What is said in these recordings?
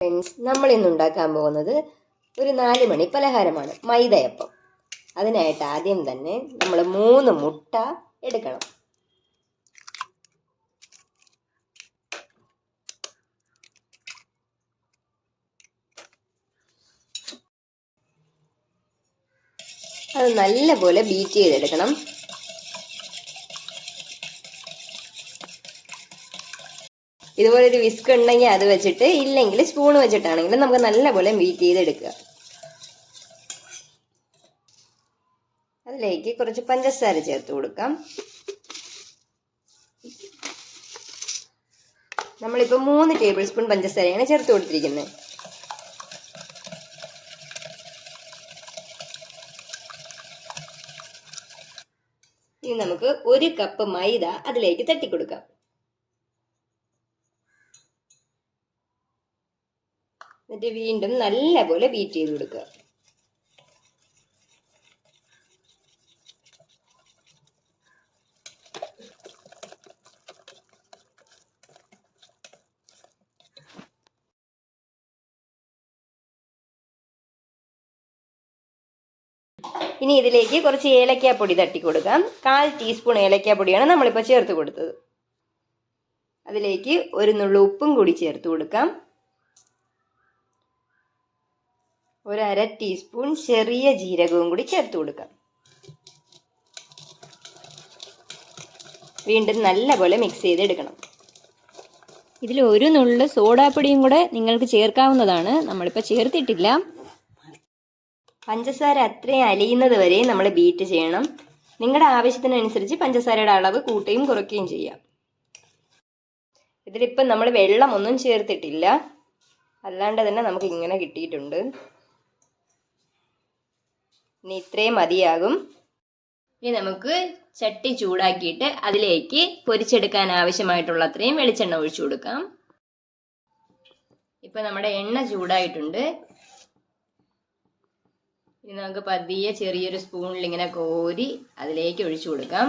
Friends നമ്മൾ ഇന്ന് ഉണ്ടാക്കാൻ പോകുന്നത് ഒരു നാല് മണി പലഹാരമാണ് മൈദയപ്പം. അതിനായിട്ട് ആദ്യം തന്നെ നമ്മൾ മൂന്ന് മുട്ട എടുക്കണം. അത് നല്ലപോലെ ബീറ്റ് ചെയ്തെടുക്കണം. ഇതുപോലെ ഒരു വിസ്ക് ഉണ്ടെങ്കിൽ അത് വെച്ചിട്ട് ഇല്ലെങ്കിൽ സ്പൂൺ വെച്ചിട്ടാണെങ്കിലും നമുക്ക് നല്ലപോലെ ബീറ്റ് ചെയ്തെടുക്കുക. അതിലേക്ക് കുറച്ച് പഞ്ചസാര ചേർത്ത് കൊടുക്കാം. നമ്മളിപ്പോൾ മൂന്ന് ടേബിൾ സ്പൂൺ പഞ്ചസാരയാണ് ചേർത്ത് കൊടുത്തിരിക്കുന്നത്. ഇനി നമുക്ക് ഒരു കപ്പ് മൈദ അതിലേക്ക് തട്ടിക്കൊടുക്കാം. എന്നിട്ട് വീണ്ടും നല്ലപോലെ ബീറ്റ് ചെയ്ത് കൊടുക്കുക. ഇനി ഇതിലേക്ക് കുറച്ച് ഏലക്കാപ്പൊടി തട്ടി കൊടുക്കാം. കാൽ ടീസ്പൂൺ ഏലക്കാപ്പൊടിയാണ് നമ്മളിപ്പോൾ ചേർത്ത് കൊടുത്തത്. അതിലേക്ക് ഒരു നുള്ളു ഉപ്പും കൂടി ചേർത്ത് കൊടുക്കാം. ഒരു അര ടീസ്പൂൺ ചെറിയ ജീരകവും കൂടി ചേർത്ത് കൊടുക്കാം. വീണ്ടും നല്ലപോലെ മിക്സ് ചെയ്തെടുക്കണം. ഇതിൽ ഒരു നുള്ളു സോഡാപ്പൊടിയും കൂടെ നിങ്ങൾക്ക് ചേർക്കാവുന്നതാണ്. നമ്മളിപ്പോൾ ചേർത്തിട്ടില്ല. പഞ്ചസാര അത്രയും അലിയുന്നത് വരെ നമ്മൾ ബീറ്റ് ചെയ്യണം. നിങ്ങളുടെ ആവശ്യത്തിനനുസരിച്ച് പഞ്ചസാരയുടെ അളവ് കൂട്ടുകയും കുറയ്ക്കുകയും ചെയ്യാം. ഇതിലിപ്പം നമ്മൾ വെള്ളമൊന്നും ചേർത്തിട്ടില്ല. അല്ലാണ്ട് തന്നെ നമുക്ക് ഇങ്ങനെ കിട്ടിയിട്ടുണ്ട്. ഇനി ഇത്രയും മതിയാകും. ഇനി നമുക്ക് ചട്ടി ചൂടാക്കിയിട്ട് അതിലേക്ക് പൊരിച്ചെടുക്കാൻ ആവശ്യമായിട്ടുള്ള അത്രയും വെളിച്ചെണ്ണ ഒഴിച്ചു കൊടുക്കാം. ഇപ്പൊ നമ്മുടെ എണ്ണ ചൂടായിട്ടുണ്ട്. ഇനി നമുക്ക് പതിയെ ചെറിയൊരു സ്പൂണിൽ ഇങ്ങനെ കോരി അതിലേക്ക് ഒഴിച്ചു കൊടുക്കാം.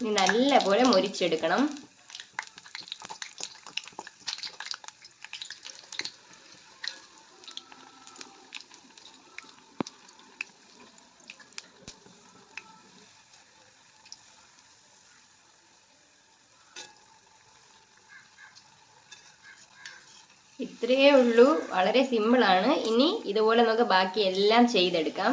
ഇനി നല്ലപോലെ മുരിച്ചെടുക്കണം. ഇത്രയേ ഉള്ളൂ. വളരെ സിമ്പിളാണ്. ഇനി ഇതുപോലെ നമുക്ക് ബാക്കി എല്ലാം ചെയ്തെടുക്കാം.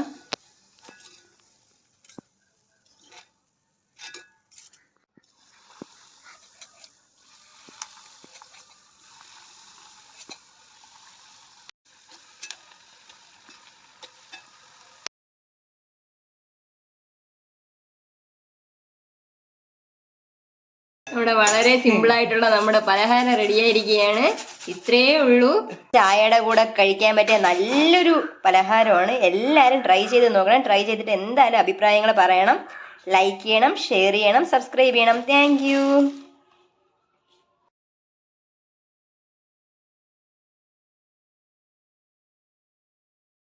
നമ്മുടെ വളരെ സിമ്പിൾ ആയിട്ടുള്ള നമ്മുടെ പലഹാരം റെഡിയായിരിക്കുകയാണ് ഇത്രയേ ഉള്ളൂ. ചായയുടെ കൂടെ കഴിക്കാൻ പറ്റിയ നല്ലൊരു പലഹാരമാണ്. എല്ലാവരും ട്രൈ ചെയ്ത് നോക്കണം. ട്രൈ ചെയ്തിട്ട് എന്തായാലും അഭിപ്രായങ്ങൾ പറയണം. ലൈക്ക് ചെയ്യണം ഷെയർ ചെയ്യണം സബ്സ്ക്രൈബ് ചെയ്യണം. താങ്ക്